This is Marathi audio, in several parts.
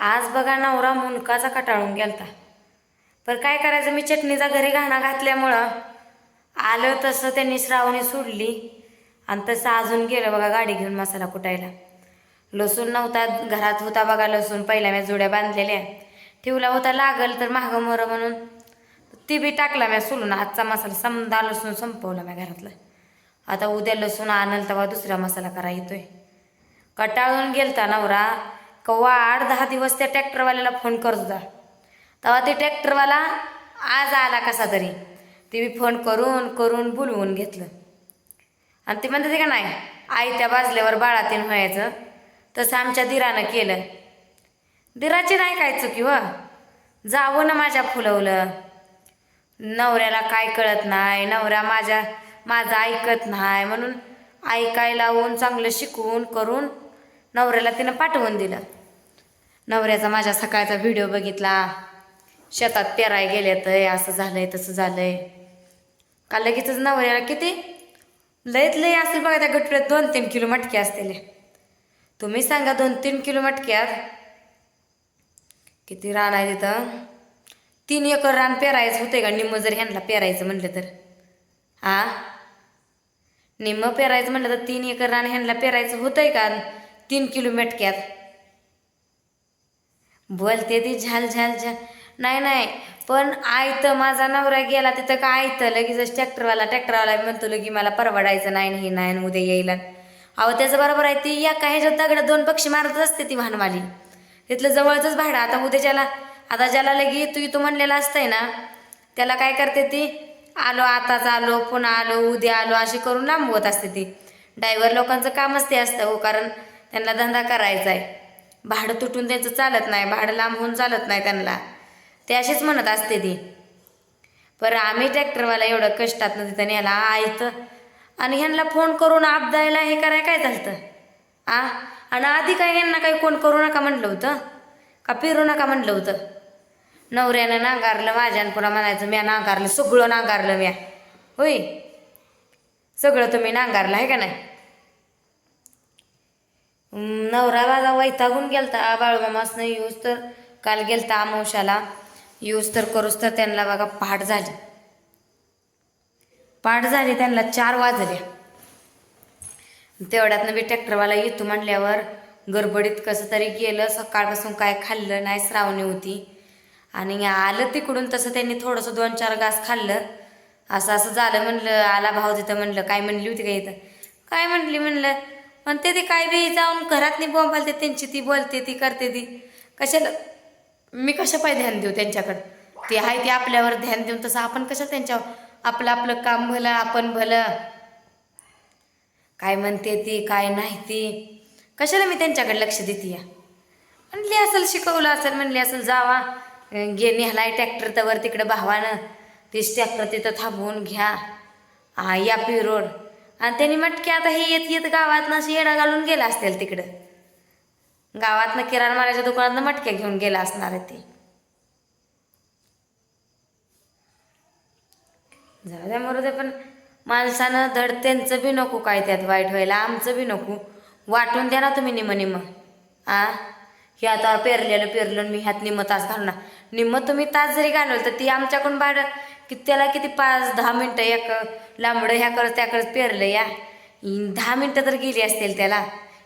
आज बघा नवरा मुनकाचा कटाळून गेलता. पण काय करायचं मी चटणीचा घरी घाणा घातल्यामुळं आलं तसं त्यांनी श्रावणी सोडली. आणि तसं अजून गेलं बघा गाडी घेऊन मसाला कुटायला. लसूण नव्हता घरात होता बघा लसूण पहिल्या मी जोड्या बांधलेल्या. ठेवला होता लागल तर महाग मोरं म्हणून. ती बी टाकला मी सोलून आजचा मसाला समजा लसूण संपवला मी घरातलं. आता उद्या लसूण आणल तेव्हा दुसरा मसाला करा येतोय. कटाळून गेलता नवरा. कव्वा आठ दहा दिवस त्या ट्रॅक्टरवाल्याला फोन करत होता. तेव्हा ते ट्रॅक्टरवाला आज आला कसा तरी. ते मी फोन करून करून बोलवून घेतलं. आणि ते म्हणते का नाही आई त्या बाजल्यावर बाळातीन व्हायचं. तसं आमच्या दिरानं केलं. दिराची नाही काय चुकी व. जावं ना माझ्या फुलवलं. नवऱ्याला काय कळत नाही नवरा माझ्या माझं ऐकत नाही म्हणून ऐकाय लावून चांगलं शिकवून करून नवऱ्याला तिनं पाठवून दिलं. नवऱ्याचा माझ्या सकाळचा व्हिडिओ बघितला. शेतात पेराय गेले तर असं झालंय तसं झालंय. का लगेचच नवऱ्याला किती? लयत लय असेल बघा त्या गटप्यात दोन तीन किलो मटके असतील. तुम्ही सांगा दोन तीन किलो मटक्यात. किती रान आहे तिथं? तीन एकर रान पेरायचं होते का? निम्म जर ह्यांना पेरायचं म्हटलं तर. हा निम्म पेरायचं म्हटलं तर तीन एकर रान ह्यांना पेरायचं होतंय का? तीन किलो मटक्यात? बोलते ती झाल झाल झाल. नाही नाही. पण आयतं माझा नवरा गेला तिथं का आयतं? लगेच ट्रॅक्टरवाला ट्रॅक्टरवाला म्हणतो लगी मला परवडायचं नाही नाही नाही उद्या येईल. अहो त्याचं बरोबर आहे ती या काही ह्याच्यात दगड दोन पक्षी मारत असते ती वाहनवाली तिथलं जवळचंच भाडं. आता उद्याच्याला आता ज्याला लगी तू तू म्हणलेला असतंय ना त्याला काय करते ती? आलो आताच आलो पुन्हा आलो उद्या आलो अशी करून लांबवत असते ती. ड्रायव्हर लोकांचं कामच ते असतं हो कारण त्यांना धंदा करायचा आहे भाडं तुटून त्यांचं चालत नाही भाडं लांब होऊन चालत नाही त्यांना. ते अशीच म्हणत असते ती. पर आम्ही ट्रॅक्टरवाला एवढं कष्टात तिथं न्यायला आयतं. आणि ह्यांना फोन करून आपदायला हे कराय काय झालं आ? आणि आधी काय ह्यांना काही कोण करू नका म्हटलं होतं? का फिरू नका म्हटलं होतं? नवऱ्यानं नांगारलं माझ्यानं पुन्हा म्हणायचं म्या नांगारलं सगळं नांगारलं म्या. होय? सगळं तुम्ही नांगारलं आहे का नाही? नवरा माझा वैतागून गेलता. बाळूमामासनं यूज तर काल गेलता अमावश्याला यूज तर करूच तर त्यांना बघा पहाट झाली. पहाट झाली त्यांना चार वाजले. तेवढ्यातनं मी ट्रॅक्टरवाला येतो म्हणल्यावर गडबडीत कसं तरी गेलं सकाळपासून काय खाल्लं नाही श्रावणी होती. आणि आलं तिकडून तसं त्यांनी थोडंसं दोन चार घास खाल्लं. असं असं झालं म्हणलं आला भाव तिथं म्हणलं काय म्हणली होती का इथं? काय म्हणली? म्हणलं म्हणते ती काय बी जाऊन घरात नाही बोंबालते त्यांची ती बोलते ती करते ती. कशाला? मी कशा पाय ध्यान देऊ त्यांच्याकडं? ती आहे ती आपल्यावर ध्यान देऊन तसं आपण कसं त्यांच्यावर आपलं आपलं काम भलं आपण भलं? काय म्हणते ती काय नाही ती? कशाला मी त्यांच्याकडे लक्ष देते या? म्हणली असेल शिकवलं असेल म्हणली असेल जावा. घे नेहलाय ट्रॅक्टर तवर तिकडं भावानं. तीच ट्रॅक्टर तिथं थांबवून घ्या. या पी रोड आणि त्यांनी मटके आता हे येत येत गावातनं अशी येडा घालून गेला असतील तिकडं. गावातनं किराणा मालाच्या दुकानातनं मटक्या घेऊन गेला असणार आहे ते. जाऊ ते मरू दे पण माणसानं धड त्यांचं बी नको काय त्यात वाईट व्हायला. आमचं बी नको. वाटून द्या ना तुम्ही निम निम. आ? हे आता पेरलेलं पेरलं मी ह्यात निम तास घालणार. निम्म तुम्ही तास जरी घालवलं तर ती आमच्याकडून भाडं की त्याला किती पाच दहा मिनटं एक लांबडं ह्याकडं त्याकडं पेरलं या. दहा मिनटं तर गेली असतील त्याला.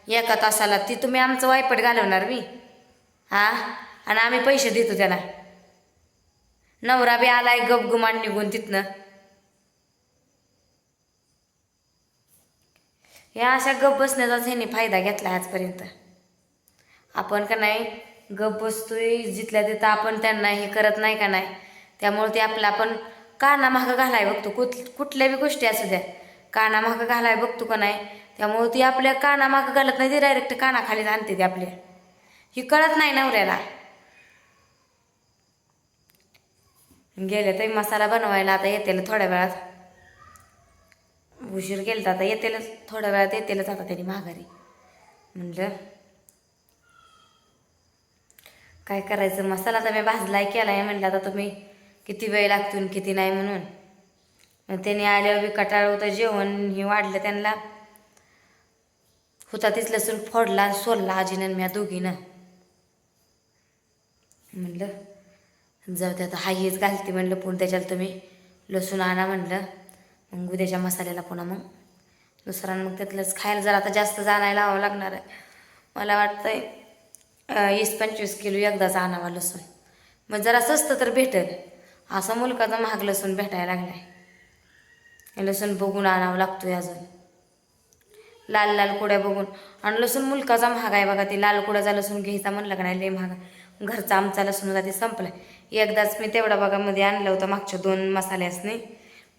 एका तासाला. ती तुम्ही आमचं वायपट घालवणार मी हा? आणि आम्ही पैसे देतो त्याला. नवरा बी आलाय गपगुमान निघून तिथनं. या अशा गप बसण्याचाच ह्यांनी फायदा घेतला आजपर्यंत. आपण का नाही गप बसतोय जिथल्या तिथं आपण त्यांना हे करत नाही का नाही? त्यामुळे ते आपलं आपण काना मागं घालाय बघतो. कुठ कुठल्या बी गोष्टी असू द्या. काना मागं घालाय बघतो का नाही त्यामुळे ती आपल्या कानामागं घालत नाही ती डायरेक्ट कानाखाली आणते ती आपल्या. ही कळत नाही नवऱ्याला. गेले तर मसाला बनवायला आता येतेल थोड्या वेळात. उशीर केला आता येतेलच थोड्या वेळात येतेलच आता त्यांनी माघारी. म्हणलं काय करायचं? मसाला तर मी भाजलाय केलाय म्हणलं आता तुम्ही किती वेळ लागतो आणि किती नाही म्हणून. मग त्यांनी आल्यावर बी कटाळ होतं जेवण हे वाढलं त्यांना. होता तीच लसूण फोडला आणि सोलला आजीनं म्या दोघीनं. म्हणलं जाऊ दे आता हा हेच घालते म्हणलं पुन्हा त्याच्याला तुम्ही लसूण आणा म्हणलं. मग उद्याच्या मसाल्याला पुन्हा मग. दुसरा मग त्यातलंच खायला जर आता जास्त जाणायला लावावं लागणार आहे. मला वाटतंय वीस पंचवीस किलो एकदाच आणावा लसूण. मग जरा स्वस्त तर भेटेल. असा मुलकाचा महाग लसूण भेटायला लागलाय. लसूण बघून आणावं लागतोय अजून. लाल लाल कुड्या बघून. आणि लसूण मुलकाचा महाग आहे बघा ते लाल कुड्याचा लसूण घ्यायचा म्हणलं का नाही लय महाग. आहे. घरचा आमचा लसूण होता ते संपलाय. एकदाच मी तेवढा बघा मध्ये आणलं होतं मागच्या दोन मसाल्यासने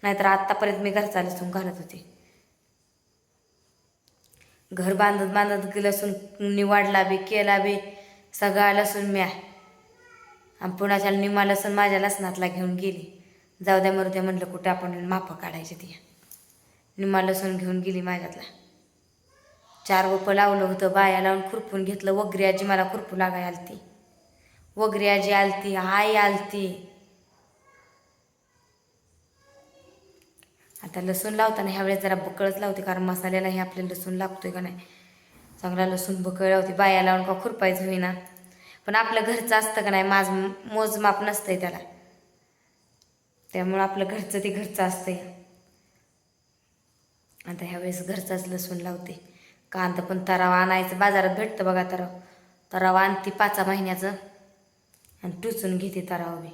नाहीतर आत्तापर्यंत मी घरचा लसूण घालत होते. घर बांधत बांधत लसूण निवाडला बी केला बी सगळा लसूण मी आहे आणि पुण्याच्या निमा लसूण माझ्या लसणातला घेऊन गेली. जाऊ द्या मरू द्या म्हटलं कुठं आपण माफं काढायची ती. निमा लसूण घेऊन गेली माझ्यातला. चार वपं लावलं होतं बाया लावून खुरपून घेतलं वगरी आजी मला खुरपू लागाय आलती. वगरी आजी आलती आई आलती. आता लसूण लावताना ह्यावेळेस जरा बकळच लावते कारण मसाल्याला हे आपल्याला लसूण लागतोय का नाही? चांगला लसूण बकळ लावते बाया लावून का खुरपायचं होईना. पण आपलं घरचं असतं का नाही? माझ मोजमाप नसतंय त्याला. त्यामुळं आपलं घरचं ते घरचं असतंय. आता ह्यावेळेस घरचाच लसूण लावते. कांदा पण तराव आणायचं. बाजारात भेटतं बघा तराव. तराव आणते पाचा महिन्याचं. आणि टुचून घेते तराव बी.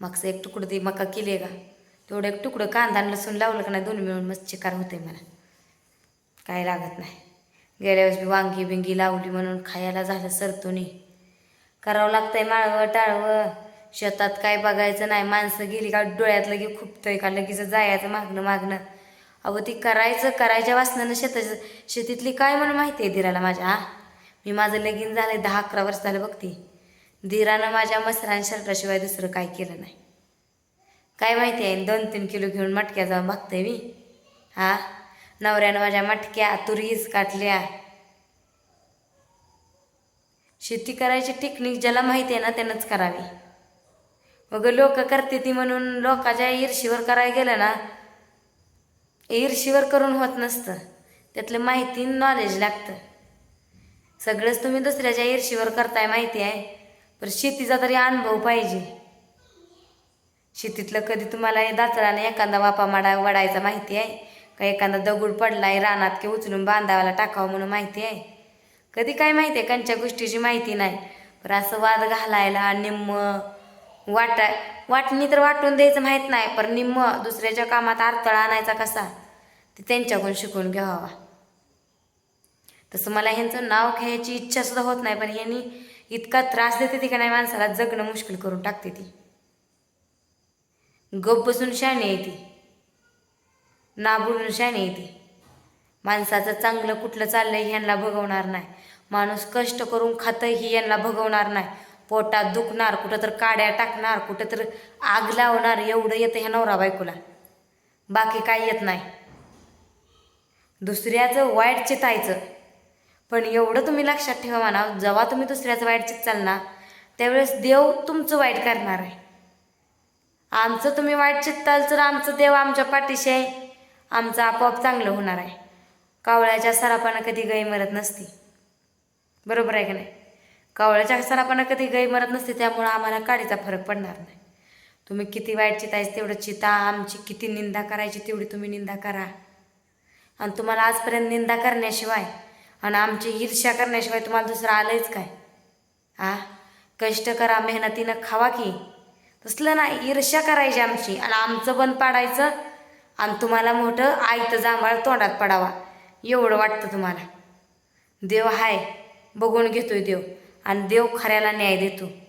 मागचं एक तुकडं ते मका केली आहे का? तेवढं एक तुकडं कांदा आणि लसूण लावलं का नाही? दोन मिळून मस्त चिकार होते मला. काय लागत नाही. गेल्या वेळेस मी वांगी बिंगी लावली म्हणून खायला झालं सरतोनी. करावं लागतंय माळवं टाळवं. शेतात काय बघायचं नाही. माणसं गेली का डोळ्यात लगे खुपतंय का लगेच जायचं मागणं मागणं. अगं ती करायचं करायच्या वाचनानं शेताचं शेतीतली काय म्हणून माहिती आहे धीराला माझ्या हा? मी माझं लगीन झालंय दहा अकरा वर्ष झालं बघते धीरानं माझ्या मसरान शर्टाशिवाय दुसरं काय केलं नाही. काय माहिती आहे दोन तीन किलो घेऊन मटक्या जाऊन बघते मी. हा? नवऱ्यानं माझ्या मटक्या तुरीच काटल्या. शेती करायची टेक्निक ज्याला माहिती आहे ना त्यानंच करावी. मग लोक करते ती म्हणून लोकाच्या ईर्षीवर करायला गेलं ना ईर्षीवर करून होत नसतं. त्यातलं माहिती नॉलेज लागतं. सगळंच तुम्ही दुसऱ्याच्या ईर्षीवर करताय माहिती आहे पण शेतीचा तरी अनुभव पाहिजे. शेतीतलं कधी तुम्हाला हे दातराने एखादा वापा माडा वडायचा माहिती आहे? का एखादा दगड पडलाय रानात की उचलून बांधावाला टाकावं म्हणून माहिती आहे? कधी काय माहिती आहे कांच्या गोष्टीची माहिती नाही. पण असं वाद घालायला निम्म वाटा वाटणी तर वाटून द्यायचं माहीत नाही पण निम्म दुसऱ्याच्या कामात अडथळा आणायचा कसा? ते त्यांच्याकडून शिकून घ्यावा. तसं मला ह्यांचं नाव घ्यायची इच्छा सुद्धा होत नाही पण ह्यांनी इतका त्रास देते ती का नाही माणसाला जगणं मुश्किल करून टाकते ती. गप बसून शाणे येते. नाबुडून शाणी शाणे येते. माणसाचं चांगलं कुठलं चाललंय ह्यांना भगवणार नाही. माणूस कष्ट करून खातं ही यांना भगवणार नाही. पोटात दुखणार कुठं तर काड्या टाकणार कुठं तर आग लावणार एवढं येतं ह्या नवरा बायकोला. बाकी काय येत नाही. दुसऱ्याचं वाईट चितायचं. पण एवढं तुम्ही लक्षात ठेवा म्हणा जेव्हा तुम्ही दुसऱ्याचं वाईट चित ना त्यावेळेस देव तुमचं वाईट करणार आहे. आमचं तुम्ही वाईट चित्ताल तर आमचं देव आमच्या पाठीशी आहे. आमचं आपोआप चांगलं होणार आहे. कावळ्याच्या सरापानं कधी गाई मरत नसती. बरोबर आहे का नाही? कावळ्याच्या सरापानं कधी गाई मरत नसते त्यामुळं आम्हाला काडीचा फरक पडणार नाही. तुम्ही किती वाईट चितायचं तेवढं चिता आमची किती निंदा करायची तेवढी तुम्ही निंदा करा. आणि तुम्हाला आजपर्यंत निंदा करण्याशिवाय आणि आमची ईर्ष्या करण्याशिवाय तुम्हाला दुसरं आलंच काय? आ? कष्ट करा मेहनतीनं खावा की. तसलं ना ईर्ष्या करायची आमची आणि आमचं बंद पाडायचं आणि तुम्हाला मोठं आयतं जांभळ तोंडात पडावा. एवढं वाटतं तुम्हाला. देव हाय बघून घेतोय देव. आणि देव खऱ्याला न्याय देतो.